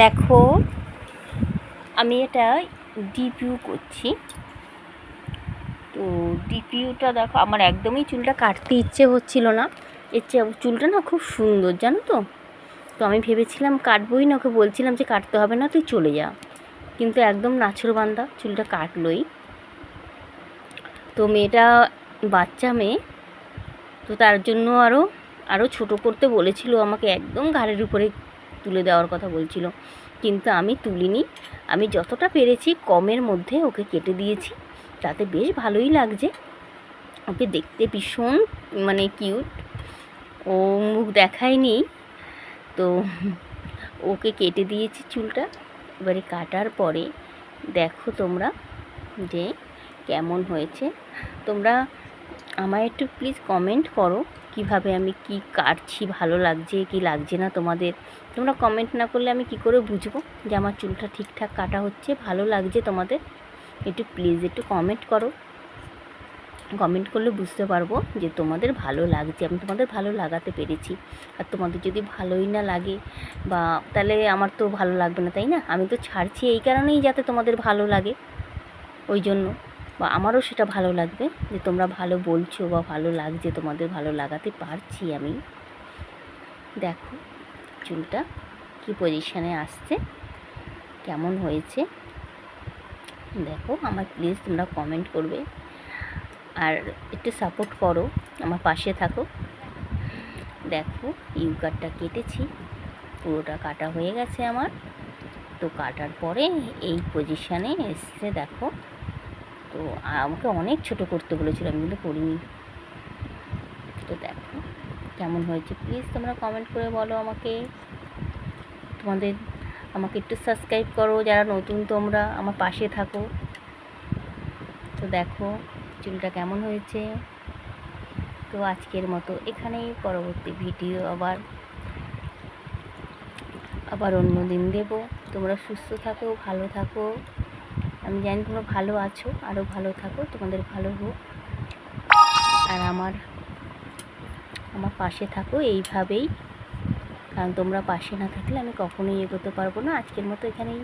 দেখো, আমি এটা ডিপিউ করছি। তো ডিপিউটা দেখো, আমার একদমই চুলটা কাটতে ইচ্ছে হচ্ছিল না। এর চেয়ে চুলটা না খুব সুন্দর, জানো তো? তো আমি ভেবেছিলাম কাটবই না, ওকে বলছিলাম যে কাটতে হবে না, তুই চলে যা। কিন্তু একদম নাছরবান্ধা চুলটা কাটলোই। তো মেয়েটা, বাচ্চা মেয়ে, তো তার জন্য আরও আরও ছোটো করতে বলেছিল, আমাকে একদম ঘাড়ের উপরে তুলে দেওয়ার কথা বলছিল। কিন্তু আমি তুলিনি। আমি যতটা পেরেছি কমের মধ্যে ওকে কেটে দিয়েছি। তাতে বেশ ভালোই লাগছে। ওকে দেখতে ভীষণ মানে কিউট। ও মুখ দেখায়নি। তো ওকে কেটে দিয়েছি চুলটা। এবারে কাটার পরে দেখো তোমরা যে কেমন হয়েছে। তোমরা আমায় একটু প্লিজ কমেন্ট করো কীভাবে আমি কি কাটছি, ভালো লাগছে, কি লাগছে না তোমাদের। তোমরা কমেন্ট না করলে আমি কি করে বুঝব যে আমার চুলটা ঠিকঠাক কাটা হচ্ছে, ভালো লাগছে তোমাদের? একটু প্লিজ একটু কমেন্ট করো। কমেন্ট করলে বুঝতে পারব যে তোমাদের ভালো লাগছে, আমি তোমাদের ভালো লাগাতে পেরেছি। আর তোমাদের যদি ভালোই না লাগে বা তাহলে আমার তো ভালো লাগবে না, তাই না? আমি তো ছাড়ছি এই কারণেই যাতে তোমাদের ভালো লাগে। ওই জন্য। বা আমারও সেটা ভালো লাগবে যে তোমরা ভালো বলছো বা ভালো লাগছে, তোমাদের ভালো লাগাতে পারছি আমি। দেখো, চুলটা কি পজিশানে আসছে, কেমন হয়েছে? দেখো, আমার প্লিজ তোমরা কমেন্ট করবে। আর একটু সাপোর্ট করো, আমার পাশে থাকো। দেখো ইউ কাটটা কেটেছি, পুরোটা কাটা হয়ে গেছে আমার। তো কাটার পরে এই পজিশানে এসছে, দেখো। তো আমাকে অনেক ছোট করতে বলেছিল, আমি কিন্তু করিনি। তো দেখো কেমন হয়েছে। প্লিজ তোমরা কমেন্ট করে বলো আমাকে। তোমাদের, আমাকে একটু সাবস্ক্রাইব করো যারা নতুন তোমরা, আমার পাশে থাকো। তো দেখো চুলটা কেমন হয়েছে। তো আজকের মতো এখানেই, পরবর্তী ভিডিও আবার আবার অন্য দিন দেবো। তোমরা সুস্থ থাকো, ভালো থাকো। আমি জানি তোমরা ভালো আছো আরও ভালো থাকো, তোমাদের ভালো হোক। আর আমার আমার পাশে থাকো এইভাবেই। কারণ তোমরা পাশে না থাকলে আমি কখনোই এগোতে পারব না। আজকের মতো এখানেই।